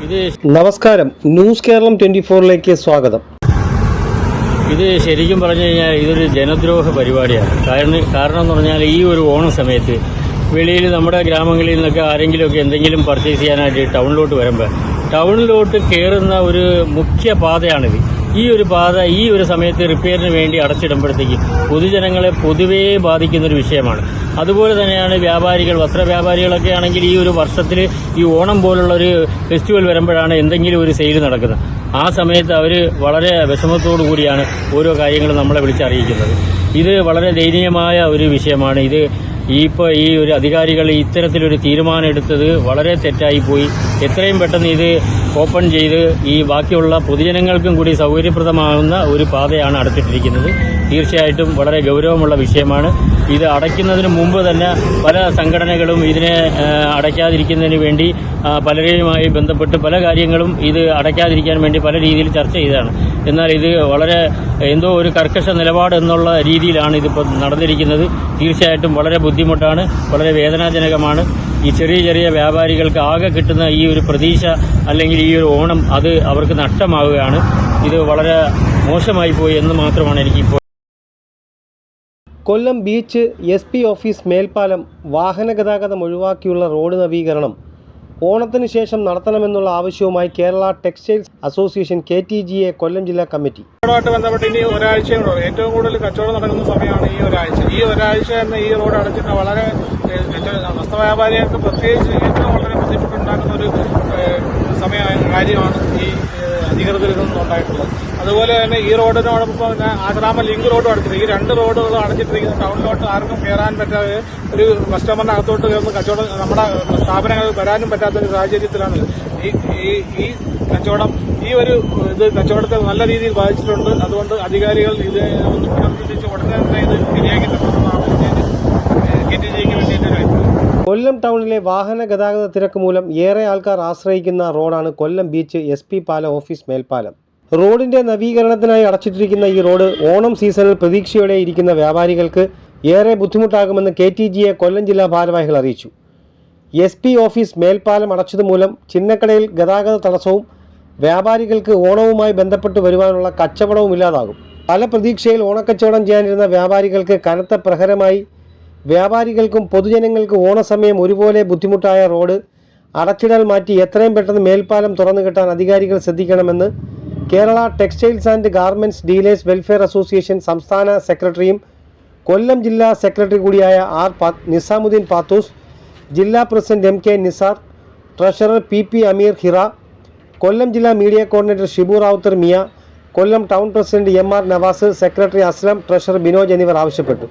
നമസ്കാരം. News Keralam twenty ഫോറിലേക്ക് സ്വാഗതം. ഇത് ശരിക്കും പറഞ്ഞു കഴിഞ്ഞാൽ ഇതൊരു ജനദ്രോഹ പരിപാടിയാണ്. കാരണം കാരണം എന്ന് പറഞ്ഞാൽ ഈ ഒരു ഓണ സമയത്ത് വെളിയിൽ നമ്മുടെ ഗ്രാമങ്ങളിൽ നിന്നൊക്കെ ആരെങ്കിലുമൊക്കെ എന്തെങ്കിലും പർച്ചേസ് ചെയ്യാനായിട്ട് ടൗണിലോട്ട് വരുമ്പോൾ ടൗണിലോട്ട് കയറുന്ന ഒരു മുഖ്യ പാതയാണിത്. ഈ ഒരു പാത ഈ ഒരു സമയത്ത് റിപ്പയറിന് വേണ്ടി അടച്ചിടുമ്പോഴത്തേക്ക് പൊതുജനങ്ങളെ പൊതുവേ ബാധിക്കുന്ന ഒരു വിഷയമാണ്. അതുപോലെ തന്നെയാണ് വ്യാപാരികൾ വസ്ത്ര വ്യാപാരികളൊക്കെ ആണെങ്കിൽ ഈ ഒരു വർഷത്തിൽ ഈ ഓണം പോലുള്ള ഒരു ഫെസ്റ്റിവൽ വരുമ്പോഴാണ് എന്തെങ്കിലും ഒരു സെയിൽ നടക്കുന്നത്. ആ സമയത്ത് അവർ വളരെ വിഷമത്തോടു കൂടിയാണ് ഓരോ കാര്യങ്ങളും നമ്മളെ വിളിച്ചറിയിക്കുന്നത്. ഇത് വളരെ ദയനീയമായ ഒരു വിഷയമാണ്. ഇത് ഈ ഇപ്പോൾ ഈ ഒരു അധികാരികൾ ഇത്തരത്തിലൊരു തീരുമാനം എടുത്തത് വളരെ തെറ്റായി പോയി. എത്രയും പെട്ടെന്ന് ഇത് ഓപ്പൺ ചെയ്ത് ഈ ബാക്കിയുള്ള പൊതുജനങ്ങൾക്കും കൂടി സൗകര്യപ്രദമാകുന്ന ഒരു പാതയാണ് അടച്ചിട്ടിരിക്കുന്നത് തീർച്ചയായിട്ടും വളരെ ഗൗരവമുള്ള വിഷയമാണ്. ഇത് അടയ്ക്കുന്നതിന് മുമ്പ് തന്നെ പല സംഘടനകളും ഇതിനെ അടയ്ക്കാതിരിക്കുന്നതിന് വേണ്ടി പലരെയുമായി ബന്ധപ്പെട്ട് പല കാര്യങ്ങളും ഇത് അടയ്ക്കാതിരിക്കാൻ വേണ്ടി പല രീതിയിൽ ചർച്ച ചെയ്തതാണ്. എന്നാൽ ഇത് വളരെ എന്തോ ഒരു കർക്കശ നിലപാട് എന്നുള്ള രീതിയിലാണ് ഇതിപ്പോൾ നടന്നിരിക്കുന്നത്. തീർച്ചയായിട്ടും വളരെ ബുദ്ധിമുട്ടാണ് വളരെ വേദനാജനകമാണ്. ഈ ചെറിയ ചെറിയ വ്യാപാരികൾക്ക് ആകെ കിട്ടുന്ന ഈ ഒരു പ്രതീക്ഷ അല്ലെങ്കിൽ ഈ ഒരു ഓണം അത് അവർക്ക് നഷ്ടമാവുകയാണ്. ഇത് വളരെ മോശമായി പോയി എന്ന് മാത്രമാണ് എനിക്കിപ്പോൾ Kollam beach S P office മേൽപ്പാലം വാഹന ഗതാഗതം ഒഴിവാക്കിയുള്ള റോഡ് നവീകരണം. ഓണത്തിന് ശേഷം നടത്തണമെന്നുള്ള ആവശ്യവുമായി Kerala textiles association K T G A Kollam ജില്ലാ കമ്മിറ്റി. കച്ചവടമായിട്ട് ബന്ധപ്പെട്ട് ഇനി ഒരാഴ്ചയും കൂടെ ഏറ്റവും കൂടുതൽ കച്ചവടം നടക്കുന്ന സമയമാണ് ഈ ഒരാഴ്ച. ഈ ഒരാഴ്ച തന്നെ ഈ റോഡ് അടച്ചിട്ട് വളരെ വസ്ത്രവ്യാപാരികൾക്ക് പ്രത്യേകിച്ച് ഏറ്റവും വളരെ ബുദ്ധിമുട്ടുണ്ടാക്കുന്ന ഒരു സമയ കാര്യമാണ് അധികൃതരിൽ നിന്നുണ്ടായിട്ടുള്ളത് അതുപോലെ തന്നെ ഈ റോഡിനോടൊപ്പം ആശ്രാമ ലിങ്ക് റോഡും അടച്ചിട്ടുണ്ട് ഈ രണ്ട് റോഡുകൾ അടച്ചിട്ടിരിക്കുന്ന ടൗണിലോട്ട് ആർക്കും കയറാൻ പറ്റാതെ ഒരു കസ്റ്റമറിന്റെ അകത്തോട്ട് കയറുന്ന കച്ചവടം നമ്മുടെ സ്ഥാപനങ്ങൾ വരാനും പറ്റാത്ത ഒരു സാഹചര്യത്തിലാണ്. ഈ ഈ- ഈ കച്ചവടം ഈ ഒരു ഇത് കച്ചവടത്തെ നല്ല രീതിയിൽ ബാധിച്ചിട്ടുണ്ട്. അതുകൊണ്ട് അധികാരികൾ ഇത് ഒന്ന് പുനർചിന്തിച്ച് ഉടനെ തന്നെ ഇത് കൊല്ലം ടൗണിലെ വാഹന ഗതാഗത തിരക്ക് മൂലം ഏറെ ആൾക്കാർ ആശ്രയിക്കുന്ന റോഡാണ് കൊല്ലം ബീച്ച് എസ് പി പാല ഓഫീസ് മേൽപ്പാലം. റോഡിന്റെ നവീകരണത്തിനായി അടച്ചിട്ടിരിക്കുന്ന ഈ റോഡ് ഓണം സീസണിൽ പ്രതീക്ഷയോടെ ഇരിക്കുന്ന വ്യാപാരികൾക്ക് ഏറെ ബുദ്ധിമുട്ടാകുമെന്ന് K T G A Kollam ജില്ലാ ഭാരവാഹികൾ അറിയിച്ചു. എസ് പി ഓഫീസ് മേൽപ്പാലം അടച്ചതുമൂലം ചിന്നക്കടയിൽ ഗതാഗത തടസ്സവും വ്യാപാരികൾക്ക് ഓണവുമായി ബന്ധപ്പെട്ട് വരുവാനുള്ള കച്ചവടവും ഇല്ലാതാകും. പല പ്രതീക്ഷയിൽ ഓണക്കച്ചവടം ചെയ്യാനിരുന്ന വ്യാപാരികൾക്ക് കനത്ത പ്രഹരമായി വ്യാപാരികൾക്കും പൊതുജനങ്ങൾക്കും ഓണസമയം ഒരുപോലെ ബുദ്ധിമുട്ടായ റോഡ് അടച്ചിടൽ മാറ്റി എത്രയും പെട്ടെന്ന് മേൽപ്പാലം തുറന്നു കിട്ടാൻ അധികാരികൾ ശ്രദ്ധിക്കണമെന്ന് Kerala textiles and garments dealers welfare association സംസ്ഥാന സെക്രട്ടറിയും കൊല്ലം ജില്ലാ സെക്രട്ടറി കൂടിയായ ആർ പാ നിസാമുദ്ദീൻ പാത്തൂസ് ജില്ലാ president M K Nisar treasurer P P Ameer Hira Kollam ജില്ലാ media coordinator Shibu Ravuthar Miya Kollam town president M R Navas secretary Aslam treasurer Binoj എന്നിവർ ആവശ്യപ്പെട്ടു.